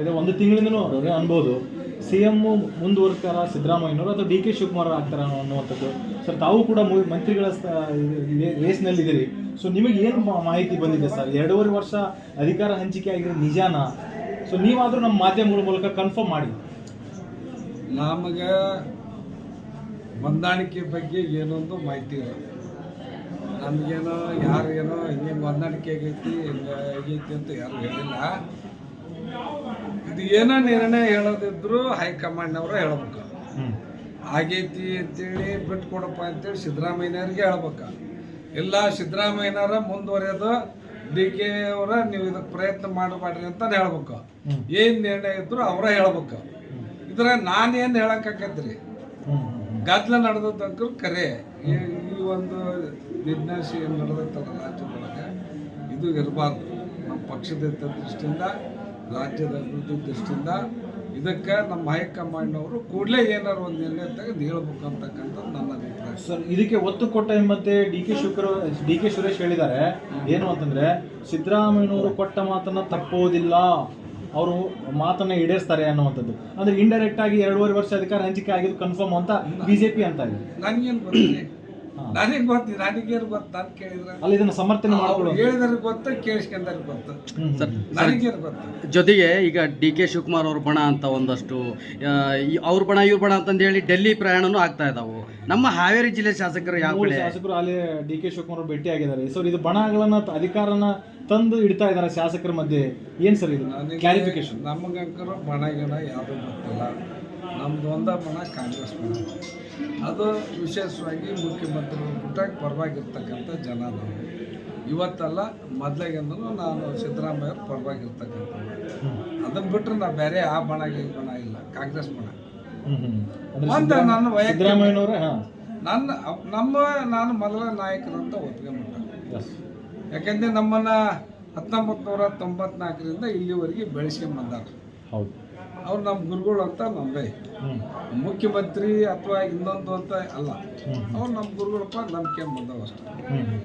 ಇದೆ ಒಂದು ತಿಂಗಳಿಂದನೂ ಅನ್ಬೋದು. ಸಿ ಎಂ ಮುಂದುವರ್ತಾರ ಸಿದ್ದರಾಮಯ್ಯನವರು ಅಥವಾ ಡಿ ಕೆ ಶಿವಕುಮಾರ್ ಆಗ್ತಾರ ಅನ್ನುವಂಥದ್ದು. ಸರ್, ತಾವು ಕೂಡ ಮಂತ್ರಿಗಳ ರೇಸ್ನಲ್ಲಿ ಇದ್ದೀರಿ ಸೊ ನಿಮಗೆ ಏನು ಮಾಹಿತಿ ಬಂದಿದೆ ಸರ್? ಎರಡೂವರೆ ವರ್ಷ ಅಧಿಕಾರ ಹಂಚಿಕೆ ಆಗಿರೋ ನಿಜಾನ? ಸೊ ನೀವಾದರೂ ನಮ್ಮ ಮಾಧ್ಯಮಗಳ ಮೂಲಕ ಕನ್ಫರ್ಮ್ ಮಾಡಿ. ನಮಗೆ ಹೊಂದಾಣಿಕೆ ಬಗ್ಗೆ ಏನೊಂದು ಮಾಹಿತಿ ಇಲ್ಲ. ನಮಗೇನೋ ಏನೋ ಹಿಂಗೆ ಹೊಂದಾಣಿಕೆ ಆಗೈತಿ, ಹಿಂಗೆ ಆಗೈತಿ ಅಂತ ಯಾರು ಹೇಳಿಲ್ಲ. ಇದು ಏನೋ ನಿರ್ಣಯ ಹೇಳೋದಿದ್ರು ಹೈಕಮಾಂಡ್ನವರು ಹೇಳ್ಬೇಕು. ಆಗೈತಿ ಅಂತೇಳಿ ಬಿಟ್ಕೊಡಪ್ಪ ಅಂತೇಳಿ ಸಿದ್ದರಾಮಯ್ಯನವ್ರಿಗೆ ಹೇಳ್ಬೇಕು. ಇಲ್ಲ ಸಿದ್ದರಾಮಯ್ಯನವರ ಮುಂದುವರೆಯೋದು ಡಿ ಕೆ ಅವರ ನೀವು ಇದಕ್ಕೆ ಪ್ರಯತ್ನ ಮಾಡಬೇಡ್ರಿ ಅಂತ ಹೇಳ್ಬೇಕು. ಏನು ನಿರ್ಣಯ ಇದ್ರು ಅವರ ಹೇಳ್ಬೇಕು. ಇದ್ರ ನಾನೇನು ಹೇಳಕ್ಕಾಕೈತ್ರಿ? ಗದ್ದಲ ನಡೆದದ್ದು ಕರೆ. ಈ ಒಂದು ಬಿಸ್ನೆಸ್ ಏನು ನಡೆದೈತಲ್ಲ ರಾಜ್ಯದೊಳಗೆ ಇದು ಇರಬಾರ್ದು. ನಮ್ಮ ಪಕ್ಷದ ದೃಷ್ಟಿಯಿಂದ ರಾಜ್ಯದ ಅಭಿವೃದ್ಧಿ ದೃಷ್ಟಿಯಿಂದ ಇದಕ್ಕೆ ನಮ್ಮ ಹೈಕಮಾಂಡ್ನವರು ಕೂಡಲೇ ಏನಾರು ಒಂದು ನಿರ್ಣಯ ತೆಗೆದು ಹೇಳ್ಬೇಕು ಅಂತಕ್ಕಂಥದ್ದು ನನ್ನ ಅಭಿಪ್ರಾಯ. ಸರ್ ಇದಕ್ಕೆ ಒತ್ತು ಕೊಟ್ಟ ಮತ್ತೆ ಡಿ ಕೆ ಶುಕ್ರ ಡಿ ಕೆ ಸುರೇಶ್ ಹೇಳಿದ್ದಾರೆ. ಏನು ಅಂತಂದ್ರೆ ಸಿದ್ದರಾಮಯ್ಯನವರು ಕೊಟ್ಟ ಮಾತನ್ನು ತಪ್ಪೋದಿಲ್ಲ ಅವರು ಮಾತನ್ನ ಈಡೇರಿಸ್ತಾರೆ ಅನ್ನುವಂಥದ್ದು. ಅಂದ್ರೆ ಇಂಡೈರೆಕ್ಟ್ ಆಗಿ ಎರಡೂವರೆ ವರ್ಷ ಅಧಿಕಾರ ಹಂಚಿಕೆ ಆಗಿದ್ದು ಕನ್ಫರ್ಮ್ ಅಂತ ಬಿಜೆಪಿ ಅಂತ ಇದೆ. ನನಗೇನು ಹಾ. ನನಗೆ ಗೊತ್ತಿ ನನಗೇನು ಗೊತ್ತು ಅಂತ ಕೇಳಿದ್ರೆ? ಅಲ್ಲಿ ಇದನ್ನ ಸಮರ್ಥನೆ ಮಾಡ್ಕೊಳ್ಳೋ ಹೇಳಿದ್ರೆ ಗೊತ್ತು ಕೇಳಿಸ್ಕೊಂಡ್ರೆ ಗೊತ್ತು. ನನಗೇನು ಗೊತ್ತು. ಜೊತೆಗೆ ಈಗ ಡಿ ಕೆ ಶಿವಕುಮಾರ್ ಅವ್ರ ಬಣ ಅಂತ ಒಂದಷ್ಟು ಅವ್ರ ಬಣ ಇವ್ರ ಬಣ ಅಂತಂದು ಹೇಳಿ ಡೆಲ್ಲಿ ಪ್ರಯಾಣನೂ ಆಗ್ತಾ ಇದಾವು. ನಮ್ಮ ಹಾವೇರಿ ಜಿಲ್ಲೆ ಶಾಸಕರು ಯಾವ ಶಾಸಕರು ಅಲ್ಲಿ ಡಿ ಕೆ ಶಿವಕುಮಾರ್ ಭೇಟಿ ಆಗಿದ್ದಾರೆ. ಸರ್ ಇದು ಬಣಗಳನ್ನ ಅಧಿಕಾರನ ತಂದು ಇಡ್ತಾ ಇದಾರೆ ಶಾಸಕರ ಮಧ್ಯೆ. ಏನ್ ಸರ್ ಇದು? ಕ್ಲಾರಿಫಿಕೇಶನ್ ನಮಗಂಕರು ಬಣಗಳ ಯಾವುದು ಯಾವುದೂ ಗೊತ್ತಿಲ್ಲ. ನಮ್ದು ಒಂದ ಮನ ಕಾಂಗ್ರೆಸ್ ಮನ ಅದು ವಿಶೇಷವಾಗಿ ಮುಖ್ಯಮಂತ್ರಿ ಪುಟ್ಟಾಗಿ ಪರವಾಗಿರ್ತಕ್ಕಂಥ ಜನ ನಾವು ಇವತ್ತಲ್ಲ ಮೊದಲಾಗಿಂದೂ ನಾನು ಸಿದ್ದರಾಮಯ್ಯ ಪರವಾಗಿರ್ತಕ್ಕಂಥ ಅದನ್ನು ಬಿಟ್ಟರೆ ನಾ ಬೇರೆ ಆ ಬಣ ಈ ಬಣ ಇಲ್ಲ ಕಾಂಗ್ರೆಸ್ ಬಣ. ಒಂದು ನನ್ನ ವೈಯಕ್ತಿಕ ನನ್ನ ನಮ್ಮ ನಾನು ಮೊದಲ ನಾಯಕರಂತ ಒಪ್ಕೊಂಡ್ಬಿಟ್ಟೆ ಯಾಕೆಂದ್ರೆ ಯಾಕಂದ್ರೆ ನಮ್ಮನ್ನ ಹತ್ತೊಂಬತ್ತು ನೂರ ತೊಂಬತ್ನಾಲ್ಕರಿಂದ ಇಲ್ಲಿವರೆಗೆ ಬೆಳೆಸ್ಕೊಂಡ್ ಬಂದಾರ. ಹೌದು. ಅವ್ರು ನಮ್ಮ ಗುರುಗಳು ಅಂತ ನಂಬೆ. ಮುಖ್ಯಮಂತ್ರಿ ಅಥವಾ ಇನ್ನೊಂದು ಅಂತ ಅಲ್ಲ. ಅವ್ರು ನಮ್ಮ ಗುರುಗಳಪ್ಪ ನಂಬಿಕೆ ಬಂದವ ಅಷ್ಟೇ. ಹ್ಮ್.